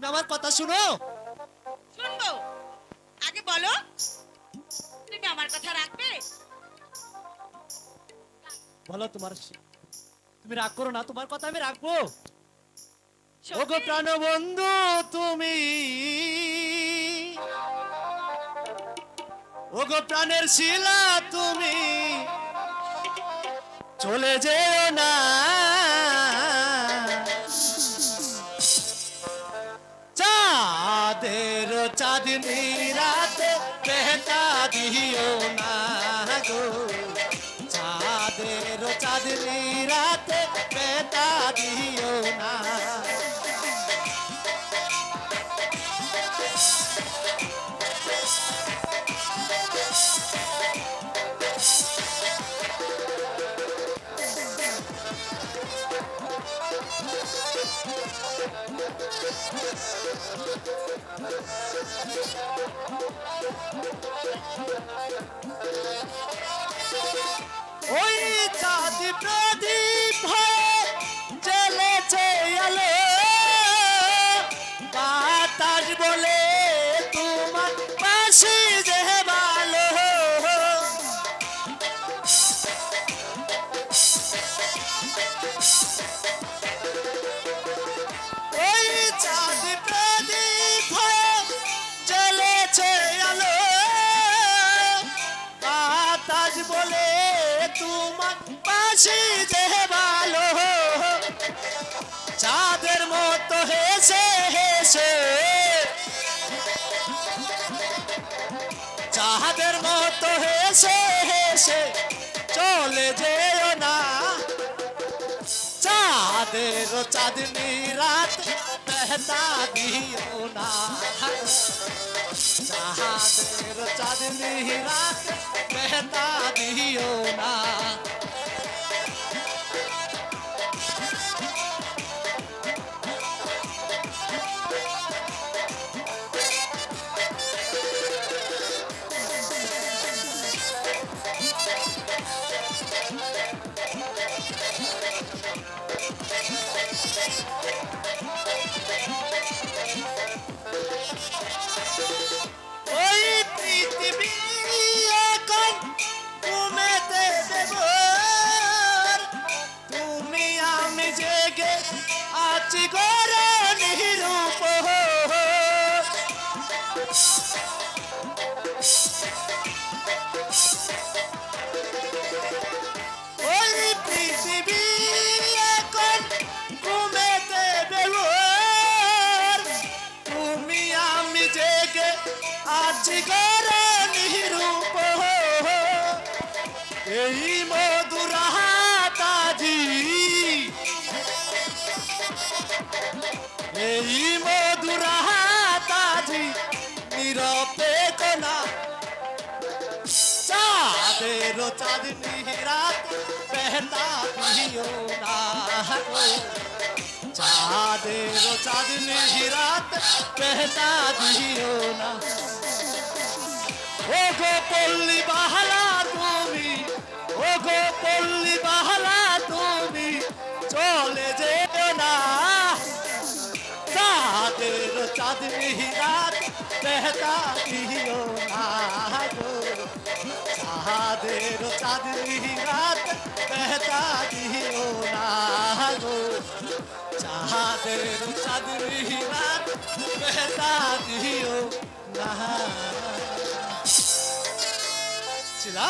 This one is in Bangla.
তুমি আমার কথা শুনো। শুনব। আগে বলো তুমি আমার কথা রাখবে? বলো তোমার তুমি রাগ করো না তোমার কথা আমি রাখব। ওগো প্রাণ বন্ধু তুমি। ওগো প্রাণের শিলা তুমি। চলে যেও না। চাঁদের চাঁদনি রাতে বেহতা দিও না গো। চাঁদের চাঁদনি রাতে বেহতা দিও ওই চাঁদ প্রদীপ জ্বলেছে আলো। বাতাস বলে তোমার পাশে তোমার পাশে যে ভালো চাঁদের মতো হেসে হেসে। চাঁদের মতো হেসে হেসে চলে যেও না। চাঁদের চাঁদনি রাত বেহতা দিও না। চাঁদের চাঁদনি রাত বেহতা দিও না। এই মধুর হাতাজি। এই মধুর হাতাজি নিরপেক্ষ না চাঁদের চাঁদনি রাত বেহতা দিও না। চাঁদের চাঁদনি রাত বেহতা দিও না। ও গো পল্লী চাঁদনি রাত বেহতা দিও না গো চাঁদের চাঁদনি রাত বেহতা দিও না গো চাঁদের চাঁদনি রাত বেহতা দিও না ছিলাম